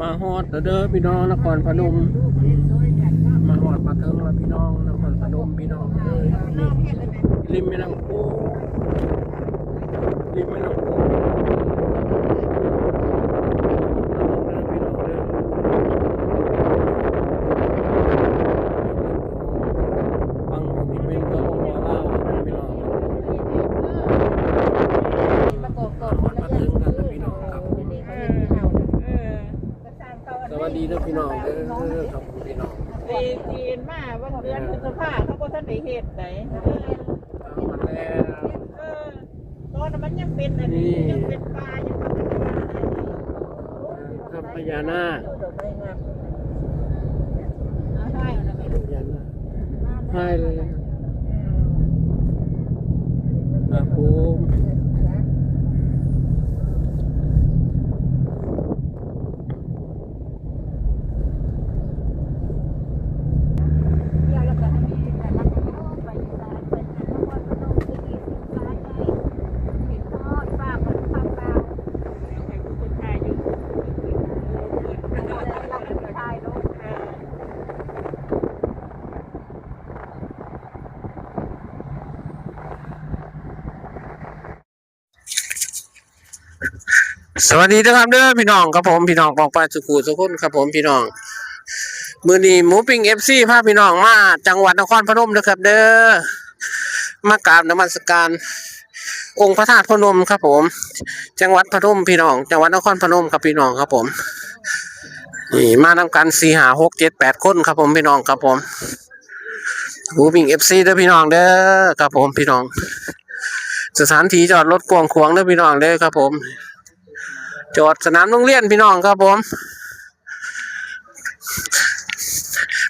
มาฮอดเด้อพี่น้องนครพนม มาฮอดมาเทิงแล้วพี่น้องนครพนมพี่น้องเอ้ยนี่ริมแม่น้ำโขงริมแม่น้ำโขงพี่น้องเด้อฟังโน้นนี่เป็นก็บ่ลาวพี่น้อง ประกอบก่อน ฮอดมาถึงกันแล้วพี่น้องครับ สวัสดีเด้อพี่น้องเด้อครับพี่น้อง ปีจีนมาวันเดือนพฤษภาเขาก็ท่าน ได้เฮ็ดไหนเอามาแล้วเออตอนนั้นมันยังเป็นอันนี้ยังเป็นปลายังเป็นปลาครับพญานาคเอาได้เอาไปพญานาคให้เลยครับผม เที่ยวแล้วก็ให้มีแต่ละคนไปสายไปนครพนมที่มีสินค้าใหญ่เห็นทอดป้าเหมือนฟังเรา ให้คนไทยอยู่ ถ่ายรูป สวัสดีนะครับเด้อพี่น้องครับผมพี่น้องปองปลาสุขูสุขุนครับผมพี่น้องมือนี้หมูปิ้งเอฟซีพาพี่น้องมาจังหวัดนครพนมนะครับ เด้อมากราบนมัสการ องค์พระธาตุพนมครับผม จังหวัดพนมพี่น้อง จังหวัดนครพนมครับพี่น้องครับผมนี่มานำกันสี่หาหกเจ็ดแปดคนครับผมพี่น้องครับผมหมูปิ้งเอฟซีเด้อพี่น้องเด้อครับผมพี่น้อง สถานที่จอดรถกวงขวงเด้อพี่น้องเด้อครับผม จอดสนามโรงเรียนพี่น้องครับผม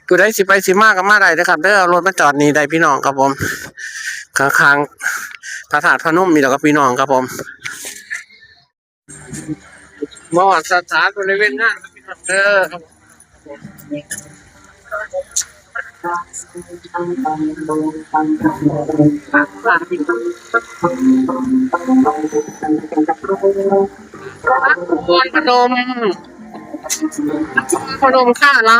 ผู้ใดสิไปสิมากก็มาได้นะครับเด้อเอารถมาจอดนี่ได้พี่น้องครับผมข้างๆพระธาตุพนมมีแล้วก็พี่น้องครับผมมาวัดสถานบริเวณงานครับพี่น้องเด้อครับผม นครพนมนครพนมค่าล้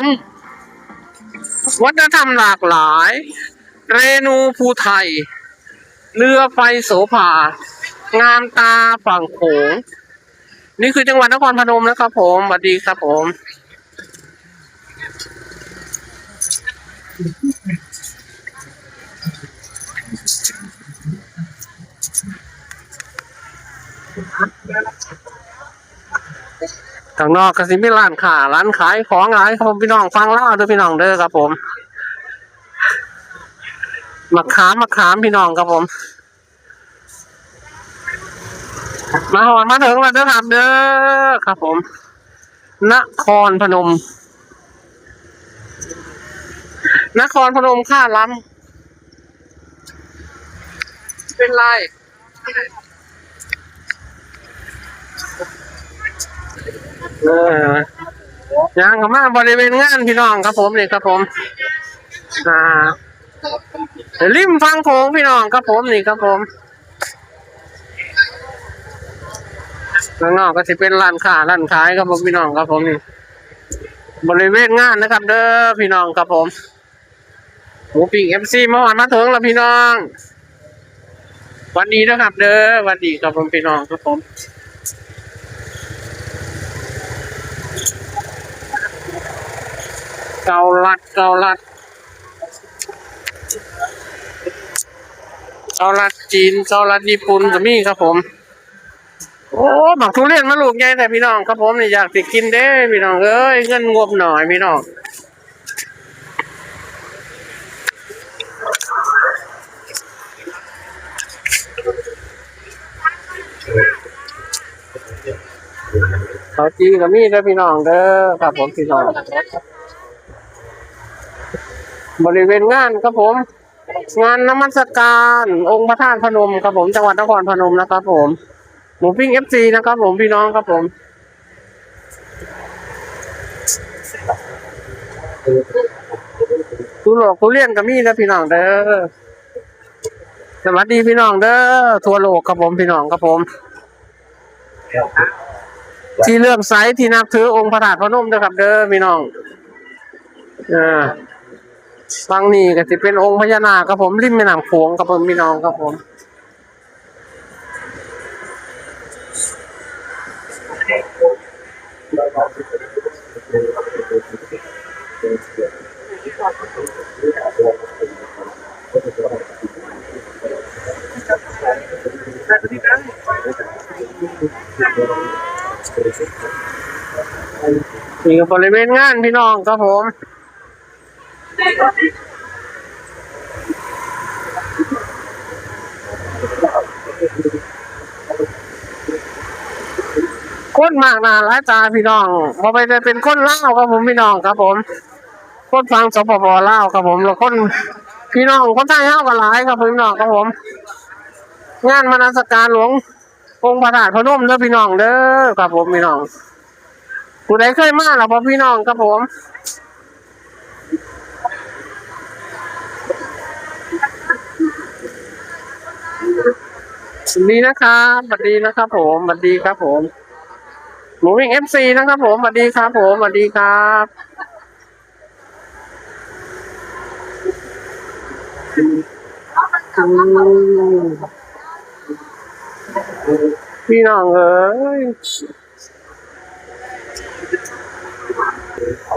ำวัฒนธรรมหลากหลาย เรนูภูไทย เรือไฟโสภา งามตาฝั่งโขง นี่คือจังหวัดนครพนมนะครับผมสวัสดีครับผม ทางนอกก็สิมีร้านค้าร้านขายของหลายครับผมพี่น้องฟังเล่าเด้อพี่น้องเด้อครับผมมะขามมะขามพี่น้องครับผม มาหอนมาถึงแล้วเด้อครับเด้อครับผมนครพนม นครพนมค่าล้ำเป็นไรเออย่างกับมาบริเวณงานพี่น้องครับผมนี่ครับผม อ่าริมฟังโขงพี่น้องครับผมนี่ครับผมข้างนอกก็จะเป็นร้านค้าร้านขายครับผมพี่น้องครับผมนี่บริเวณงานนะครับ เด้อพี่น้องครับผม หมูปิ้งเอฟซีมาหวานมาถึงแล้วพี่น้อง วันดีนะครับ เด้อวันดีครับผมพี่น้องครับผมเกาลัดเกาลัดเกาลัดจีนเกาลัดญี่ปุ่นก็มีครับผม โอ้หมักทุเรียนมาลูกใหญ่แต่พี่น้องครับผมนี่อยากติดกินเด้พี่น้องเอ้ยเงินงบหน่อยพี่น้อง เขาจีก็มีเด้อพี่น้องเด้อครับผมพี่น้อง บริเวณงานครับผม งานน้ำมัสการ องค์พระธาตุพนมครับผมจังหวัดนครพนมนะครับผมหมูปิ้งเอฟซีนะครับผมพี่น้องครับผมทุโลกทุเรียนก็มีนะพี่น้องเด้อสวัสดีพี่น้องเด้อทัวโลกครับผมพี่น้องครับผม ที่เลื่อมใสที่นับถือองค์พระธาตุพนมนะครับ เด้อพี่น้องอ่าฟังนี่ก็จะเป็นองค์พญานาคครับผมริมแม่น้ำโขงครับผมพี่น้องครับผม นี่ก็บริเวณงานพี่น้องครับผมคนมากนาหลายตาพี่น้องพอไปจะเป็นคนเล่าครับผมพี่น้องครับผม คนฟังสปปเล่าวครับผมแล้วคนพี่น้องคนไทยเฮากันหลายครับพี่น้องครับผม งานมนสการหลวง องค์พระธาตุพนมเด้อพี่น้องเด้อครับผมพี่น้องผู้ใดเคยมาหรอพ่อพี่น้องครับผมสวัสดีนะครับสวัสดีนะครับผมสวัสดีครับผมหมูวิ่งเอฟซีนะครับผมสวัสดีครับผมสวัสดีครับอืม พี่น้องเอ้ย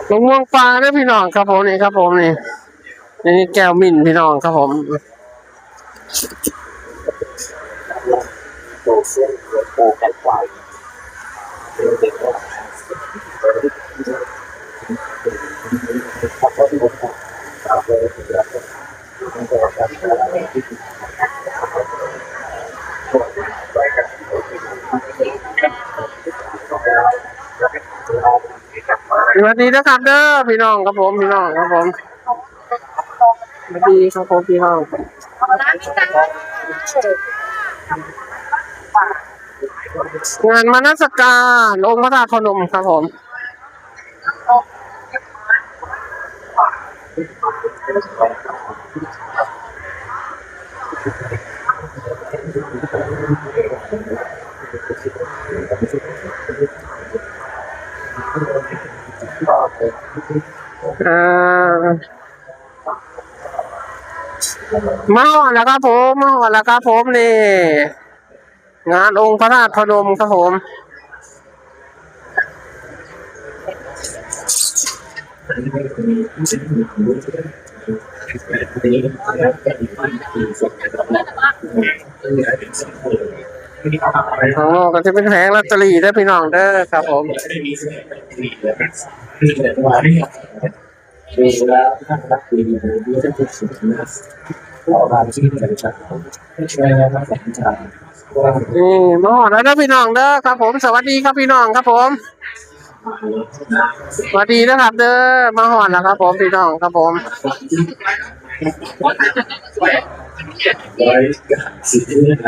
มะม่วงปลาเด้พี่น้องครับผมนี่ครับผมนี่นี่แก้วมิ่นพี่น้องครับผมส วัสดีนะครับเด้อพี่น้องครับผมพี่น้องครับผมสวัสดีครับผมพี่น้องงานมนสการองค์พระธาตุพนมครับผม อ่ามาหอดแล้วครับผมมาหอดแล้วครับผมนี่ งานองค์พระธาตุพนมครับผม อ๋อก็จะเป็นแผงลอตเตอรี่ได้พี่น้องเด้อครับผมนี่มาหอดแล้วนะพี่น้องเด้อครับผม สวัสดีครับพี่น้องครับผม สวัสดีนะครับ เด้อมาหอดแล้วครับผมพี่น้องครับผม น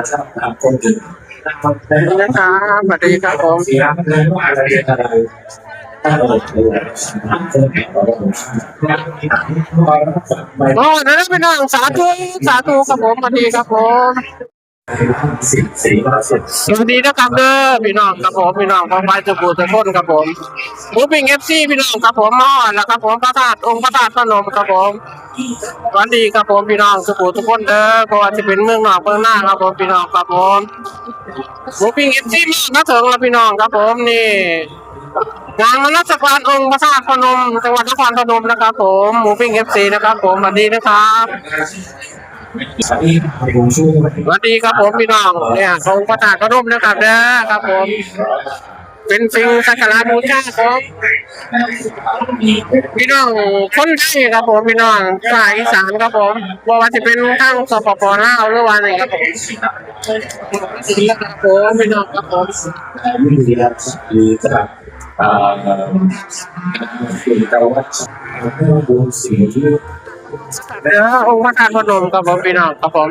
ะครับตามคนอื่นนะครับสวัสดีครับสวัสดีครับผมเสียงเลยว่าอะไรอะไรถ้าเราดูสามคนแข่งเป็นทราบไปมาหอดแล้วนะพี่น้องสาธุสาธุครับผมสวัสดีครับผม สวัสดีนะครับเด้อพี่น้องครับผมพี่น้องของไปจุบูทุกคนครับผมหมูปิ้งเอฟซีพี่น้องครับผมมอดแล้วครับผมพระธาตุองค์พระธาตุพนมครับผมสวัสดีครับผมพี่น้องสุบูทุกคนเด้อเพราะว่าจะเป็นเมืองนอกเมืองหน้าครับผมพี่น้องครับผมหมูปิ้งเอฟซีมาถึงแล้วพี่น้องครับผมนี่งานมนัสการองค์พระธาตุพนมจังหวัดนครพนมนะครับผมหมูปิ้งเอฟซีนะครับผมสวัสดีนะครับ สวัสดีครับผมชูสวัสดีครับผมพี่น้องเนี่ยองค์พระธาตุพนมนะครับเด้อครับผมเป็นสิ่งสักการะบูชาของพี่น้องคนไทยครับผมพี่น้องสายอีสานครับผมบ่ว่าจะเป็นทางสปปลาวหรือว่าอะไรครับผมครับผมพี่น้องครับผมวิทยาดีครับอ่าคุณตาวัชผู้บุญศรี เด้อองค์พระธาตุพนมครับผมพี่น้องครับผม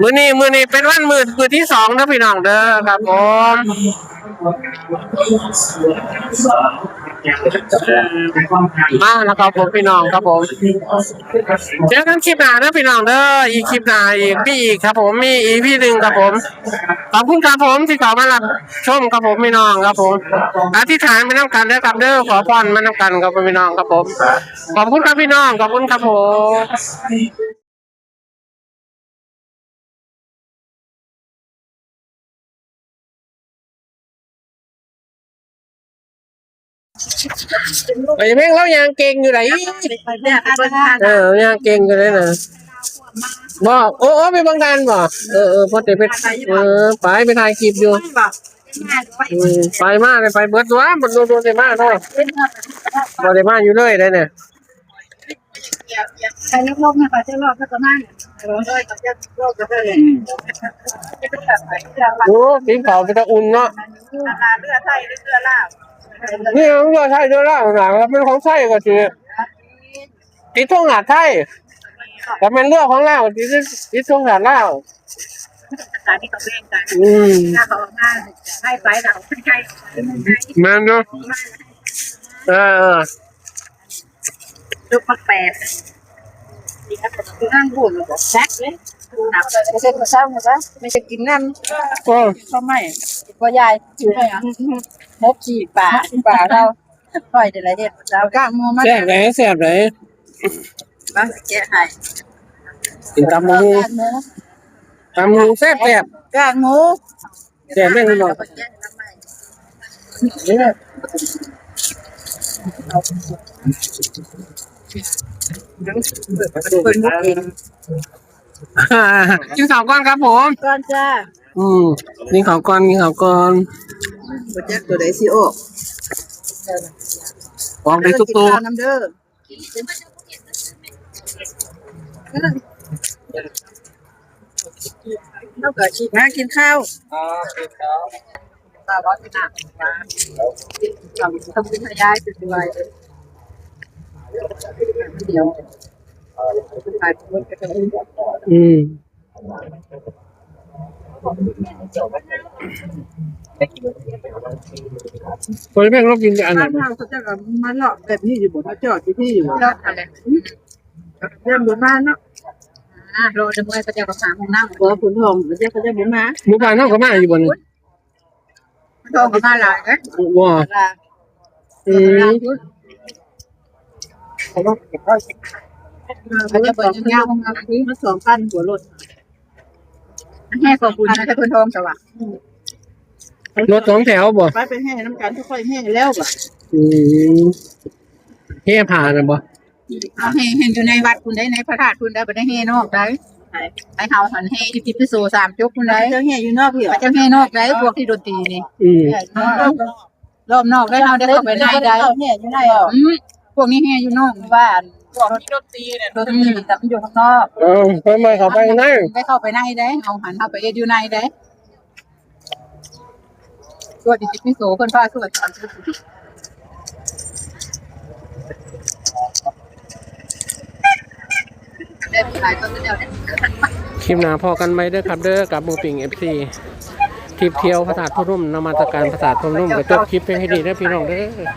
มือนี้มือนี้เป็นวันมืดมือที่สองนะพี่น้องเด้อครับผมมาแล้วครับผมพี่น้องครับผมเจอกันคลิปหน้านะพี่น้องเด้ออีกคลิปหน้าอีกมีอีกครับ ผมมีอีพี่หนึ่งครับผมขอบคุณครับผมที่เข้ามารับชมครับผมพี่น้องครับผมอธิษฐานไปน้ำกันเด้อครับเด้อขอพรมาน้ำกันครับผมพี่น้องครับผมขอบคุณครับพี่น้องขอบคุณครับผม ไอ้แม่งเรายังเก่งอยู่ไหนเนี่ยอาจารย์เออยังเก่งอยู่เลยนะบอกโอ้โอ้ไปบางการบ่เออเออพอเดี๋ยวไปเออไปไปถ่ายคลิปอยู่ไปมากเลยไปเบิดตัวมันโดนโดนได้มากเนาะบอได้มากอยู่เลยได้เนี่ยใครลบๆเนี่ยเขาจะลอกก็จะมาเนี่ยเลยเขาจะลอกก็ได้เลยโอ้กินข้าวไปตะอุ่นเนาะเรือไทยหรือเรือลาว นี่ของเราใช่เจ้าล่าหนังครับเป็นของไทยก็คือติดท่งหาดไทยแต่เป็นเรื่องของเราติดติดท่งหาดลาวสารที่เขาเล่นกันอืมถ้าเขามาให้ไฟเราใช่แม่นเนาะเออลูกปักแปดนั่งบุญแซกเลย ไม่ใช่ตัวเศร้านะไม่ใช่กินน้ำก็เขาไม่ก็ยายถือไปอะมกขี่ป่าป่าเราปล่อยเดี๋ยวไรเด็ดเราก้างมัวมาแซ่บไหนแซ่บไหนบ้างแกให้กินตำมูก้างมูตำมูแซ่บแซ่บก้างมูแซ่บแม่งหน่อยนี่แหละคนมุกเอง กินข้าวก่อนครับผมก้อนจ้าอืมกินข้าวก่อนกินข้าวก่อนโปรเจกต์ตัวไหนซีโอออกได้ทุกตัว น้ำเด้อเราเกิดชีมากินข้าวตาบอสนะทำทำเป็นย้ายเป็นด้วยเดี๋ยวถ่ายรูปกัน อืมคนแม่งเรากินอันไหนบ้นเขาจะมันหลอกแบบนี้อยู่บนจอดที่ที่อยู่หลอกอะไรเริ่มบนบ้านเนาะอ่าโรดมวยเขาจะกับสามของนั่งเบอร์คุณทองเขาจะเขาจะบนมาหมู่บ้านนอกก็มาอยู่บนทองกับมาหลายนะว้าลาอืมเขา จะเปิดยาวๆมาสองพันหัวรถให้ขอบคุณนะคุณทองสวัสดิ์รถสองแถวบ่ไปไปแห่น้ำกันทุกคนแห่แล้วบ่อืมเฮ่ผ่านนะบ่เอาให้เห็นอยู่ในวัดคุณได้ในพระธาตุคุณได้ไปได้เฮนอกได้ไปเฮาหันเฮที่พิพิโซสามจกคุณได้เจ้าแห่อยู่นอกพี่เหรไปอเจ้าเฮนอกได้พวกที่ดนตรีนี่อืมรอบนอกได้เฮาได้เข้าไปในได้เจ้าแห่อยู่ในอะอืมพวกนี้เฮอยู่นอกบ้าน พวกที่ดนตรีเนี่ยดนตรีแต่มันอยู่ข้างนอกเออไปมาเข้าไปนั่งได้เข้าไปในได้เอาหันเข้าไปเอ็ดอยู่ในได้ตัวดิจิพิโซเพิ่นพาสวดสามสิบได้หลายต้นเดียวเนี่ยคลิปหน้าพอกันไหมเด้อครับเด้อกับหมูปิงเอฟซีทริปเที่ยวพระธาตุพนมนมัสการพระธาตุพนมก็จบคลิปไปให้ดีเด้อพี่น้องเด้อ